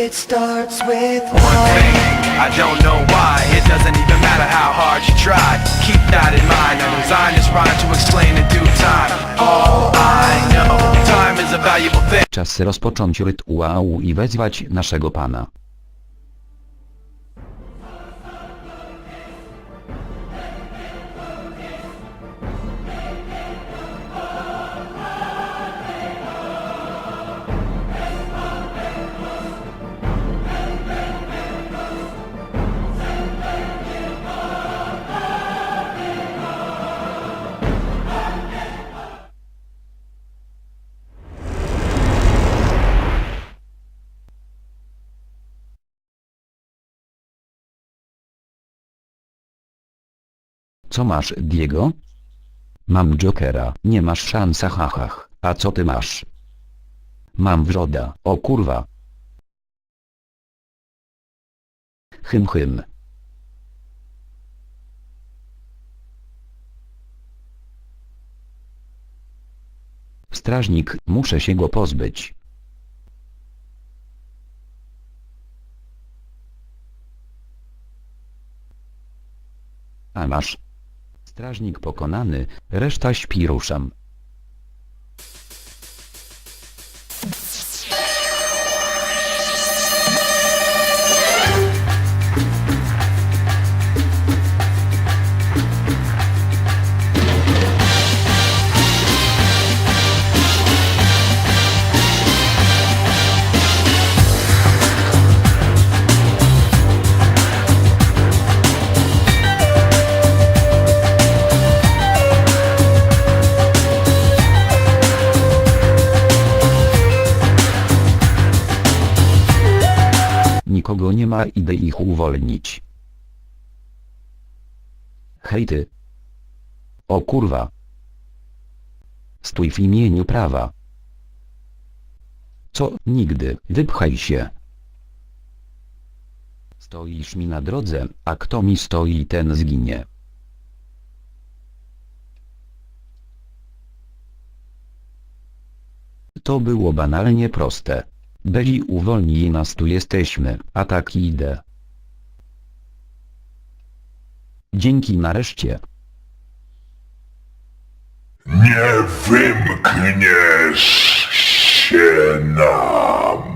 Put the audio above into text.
It starts with One. Thing, I don't know why. It doesn't even matter how hard you try. Keep that in mind. I designed this rhyme to explain in due time. All I know Time is a valuable thing. Czas rozpocząć rytuał i wezwać naszego Pana. Co masz, Diego? Mam Jokera, nie masz szans, hachach. A co ty masz? Mam wroda, o kurwa. Hym hym. Strażnik, muszę się go pozbyć. A masz. Strażnik pokonany, reszta śpi ruszam. Nikogo nie ma idę ich uwolnić. Hej ty. O kurwa. Stój w imieniu prawa. Co, nigdy, wypchaj się. Stoisz mi na drodze, a kto mi stoi ten zginie. To było banalnie proste. Beli uwolnij nas tu jesteśmy, a tak idę. Dzięki nareszcie. Nie wymkniesz się nam.